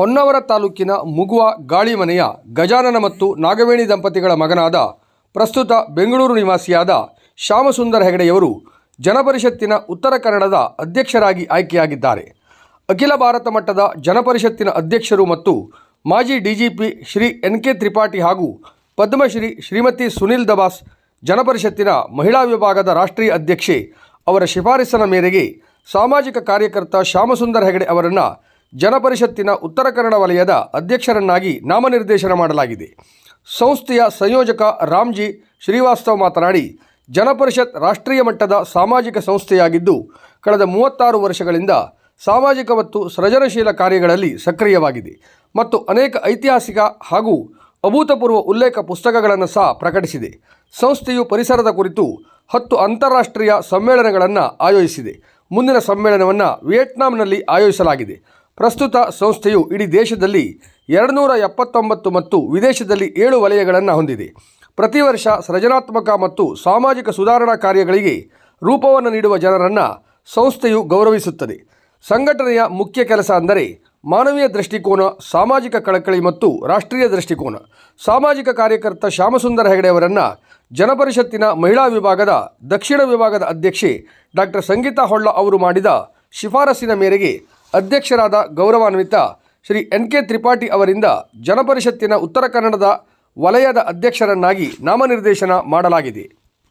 ಹೊನ್ನಾವರ ತಾಲೂಕಿನ ಮುಗುವ ಗಾಳಿಮನೆಯ ಗಜಾನನ ಮತ್ತು ನಾಗವೇಣಿ ದಂಪತಿಗಳ ಮಗನಾದ ಪ್ರಸ್ತುತ ಬೆಂಗಳೂರು ನಿವಾಸಿಯಾದ ಶ್ಯಾಮಸುಂದರ ಹೆಗಡೆಯವರು ಜನಪರಿಷತ್ತಿನ ಉತ್ತರ ಕನ್ನಡದ ಅಧ್ಯಕ್ಷರಾಗಿ ಆಯ್ಕೆಯಾಗಿದ್ದಾರೆ. ಅಖಿಲ ಭಾರತ ಮಟ್ಟದ ಜನಪರಿಷತ್ತಿನ ಅಧ್ಯಕ್ಷರು ಮತ್ತು ಮಾಜಿ DGP Shri N K Tripathi ಹಾಗೂ ಪದ್ಮಶ್ರೀ ಶ್ರೀಮತಿ ಸುನಿಲ್ ದಬಾಸ್ ಜನಪರಿಷತ್ತಿನ ಮಹಿಳಾ ವಿಭಾಗದ ರಾಷ್ಟ್ರೀಯ ಅಧ್ಯಕ್ಷೆ ಅವರ ಶಿಫಾರಸಿನ ಮೇರೆಗೆ ಸಾಮಾಜಿಕ ಕಾರ್ಯಕರ್ತ ಶ್ಯಾಮಸುಂದರ್ ಹೆಗಡೆ ಅವರನ್ನು ಜನಪರಿಷತ್ತಿನ ಉತ್ತರ ಕನ್ನಡ ವಲಯದ ಅಧ್ಯಕ್ಷರನ್ನಾಗಿ ನಾಮನಿರ್ದೇಶನ ಮಾಡಲಾಗಿದೆ. ಸಂಸ್ಥೆಯ ಸಂಯೋಜಕ ರಾಮ್ಜಿ ಶ್ರೀವಾಸ್ತವ್ ಮಾತನಾಡಿ, ಜನಪರಿಷತ್ ರಾಷ್ಟ್ರೀಯ ಮಟ್ಟದ ಸಾಮಾಜಿಕ ಸಂಸ್ಥೆಯಾಗಿದ್ದು, ಕಳೆದ ಮೂವತ್ತಾರು ವರ್ಷಗಳಿಂದ ಸಾಮಾಜಿಕ ಮತ್ತು ಸೃಜನಶೀಲ ಕಾರ್ಯಗಳಲ್ಲಿ ಸಕ್ರಿಯವಾಗಿದೆ ಮತ್ತು ಅನೇಕ ಐತಿಹಾಸಿಕ ಹಾಗೂ ಅಭೂತಪೂರ್ವ ಉಲ್ಲೇಖ ಪುಸ್ತಕಗಳನ್ನು ಸಹ ಪ್ರಕಟಿಸಿದೆ. ಸಂಸ್ಥೆಯು ಪರಿಸರದ ಕುರಿತು ಹತ್ತು ಅಂತಾರಾಷ್ಟ್ರೀಯ ಸಮ್ಮೇಳನಗಳನ್ನು ಆಯೋಜಿಸಿದೆ. ಮುಂದಿನ ಸಮ್ಮೇಳನವನ್ನು ವಿಯೆಟ್ನಾಂನಲ್ಲಿ ಆಯೋಜಿಸಲಾಗಿದೆ. ಪ್ರಸ್ತುತ ಸಂಸ್ಥೆಯು ಇಡೀ ದೇಶದಲ್ಲಿ ಎರಡುನೂರ ಎಪ್ಪತ್ತೊಂಬತ್ತು ಮತ್ತು ವಿದೇಶದಲ್ಲಿ ಏಳು ವಲಯಗಳನ್ನು ಹೊಂದಿದೆ. ಪ್ರತಿ ವರ್ಷ ಸೃಜನಾತ್ಮಕ ಮತ್ತು ಸಾಮಾಜಿಕ ಸುಧಾರಣಾ ಕಾರ್ಯಗಳಿಗೆ ರೂಪವನ್ನು ನೀಡುವ ಜನರನ್ನು ಸಂಸ್ಥೆಯು ಗೌರವಿಸುತ್ತದೆ. ಸಂಘಟನೆಯ ಮುಖ್ಯ ಕೆಲಸ ಅಂದರೆ ಮಾನವೀಯ ದೃಷ್ಟಿಕೋನ, ಸಾಮಾಜಿಕ ಕಳಕಳಿ ಮತ್ತು ರಾಷ್ಟ್ರೀಯ ದೃಷ್ಟಿಕೋನ. ಸಾಮಾಜಿಕ ಕಾರ್ಯಕರ್ತ ಶ್ಯಾಮಸುಂದರ ಹೆಗಡೆ ಅವರನ್ನು ಜನಪರಿಷತ್ತಿನ ಮಹಿಳಾ ವಿಭಾಗದ ದಕ್ಷಿಣ ವಿಭಾಗದ ಅಧ್ಯಕ್ಷೆ ಡಾಕ್ಟರ್ ಸಂಗೀತಾ ಹೊಳ್ಳ ಅವರು ಮಾಡಿದ ಶಿಫಾರಸಿನ ಮೇರೆಗೆ ಅಧ್ಯಕ್ಷರಾದ ಗೌರವಾನ್ವಿತ ಶ್ರೀ ಎನ್ ಕೆ ತ್ರಿಪಾಠಿ ಅವರಿಂದ ಜನಪರಿಷತ್ತಿನ ಉತ್ತರ ಕನ್ನಡದ ವಲಯದ ಅಧ್ಯಕ್ಷರನ್ನಾಗಿ ನಾಮನಿರ್ದೇಶನ ಮಾಡಲಾಗಿದೆ.